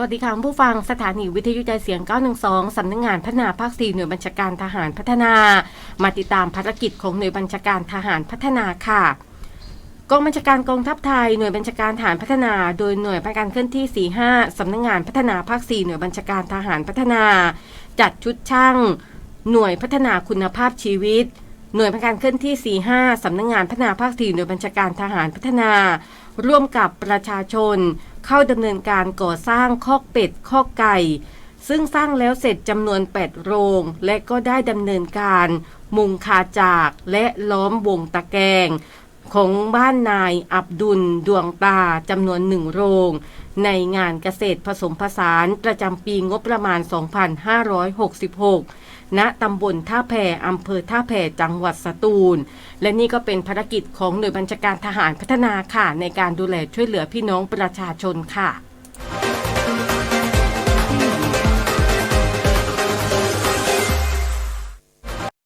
สวัสดีค่ะผู้ฟังสถานีวิทยุใจเสียง 912 สำนักงงานพัฒนาภาค 4 หน่วยบัญชาการทหารพัฒนา มาติดตามภารกิจของหน่วยบัญชาการทหารพัฒนาค่ะกองบัญชาการกองทัพไทยหน่วยบัญชาการทหารพัฒนา โดยหน่วยพัฒการเคลื่อนที่ 45 สำนักงงานพัฒนาภาค 4 หน่วยบัญชาการทหารพัฒนา จัดชุดช่าง หน่วยพัฒนาคุณภาพชีวิต หน่วยพัฒการเคลื่อนที่ 45 สำนักงงานพัฒนาภาค 4 หน่วยบัญชาการทหารพัฒนา ร่วมกับประชาชน เข้าดำเนินการก่อสร้างคอกเป็ดคอกไก่ ซึ่งสร้างแล้วเสร็จจำนวน 8 โรง และก็ได้ดำเนินการ มุงคาจากและล้อมวงตะแกรงของบ้านนายอับดุลดวงตาจำนวนหนึ่งโรง ในงานเกษตรผสมผสานประจำปีงบประมาณ 2566 ณตำบลท่าแพอำเภอท่าแพจังหวัดสตูล และนี่ก็เป็นภารกิจของหน่วยบัญชาการทหารพัฒนาค่ะ ในการดูแลช่วยเหลือพี่น้องประชาชนค่ะ